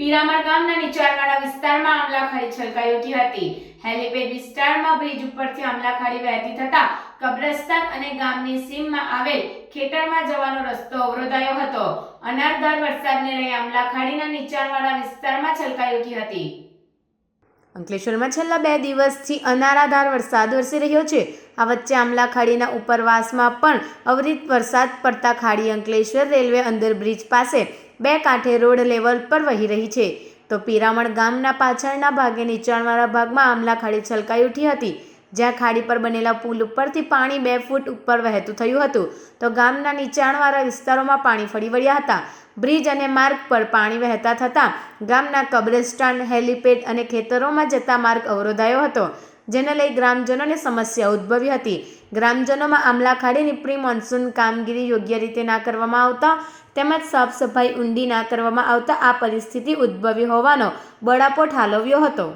પીરામણ ગામના નીચાણવાળા વિસ્તારમાં આમલાખાડી છલકાઈ ઉઠી હતી. હેલીપેડ વિસ્તારમાં બ્રિજ ઉપરથી આમલાખાડી વહેતી થતા કબ્રસ્તાન અને ગામની સીમમાં આવેલ ખેતરમાં જવાનો રસ્તો અવરોધાયો હતો. અનારધાર વરસાદને લઈ આમલાખાડીના નીચાણવાળા વિસ્તારમાં છલકાઈ ઉઠી હતી. અંકલેશ્વરમાં છેલ્લા બે દિવસથી અનારાધાર વરસાદ વરસી રહ્યો છે. આ વચ્ચે આમલા ખાડીના ઉપરવાસમાં પણ અવિરત વરસાદ પડતા ખાડી અંકલેશ્વર રેલવે અંદર બ્રિજ પાસે બે કાંઠે રોડ લેવલ પર વહી રહી છે. તો પીરામણ ગામના પાછળના ભાગે નીચાણવાળા ભાગમાં આમલા ખાડી છલકાઈ ઉઠી હતી, જ્યાં ખાડી પર બનેલા પુલ ઉપરથી પાણી બે ફૂટ ઉપર વહેતું થયું હતું. તો ગામના નીચાણવાળા વિસ્તારોમાં પાણી ફરી વળ્યા હતા. બ્રિજ અને માર્ગ પર પાણી વહેતા થતાં ગામના કબ્રસ્તાન, હેલીપેડ અને ખેતરોમાં જતા માર્ગ અવરોધાયો હતો. જેને લઈ ગ્રામજનોને સમસ્યા ઉદ્ભવી હતી. ગ્રામજનોમાં આમલા ખાડીની પ્રી મોન્સૂન કામગીરી યોગ્ય રીતે ના કરવામાં આવતા તેમજ સાફ સફાઈ ઊંડી ના કરવામાં આવતા આ પરિસ્થિતિ ઉદ્ભવી હોવાનો બળાપો ઠાલવ્યો હતો.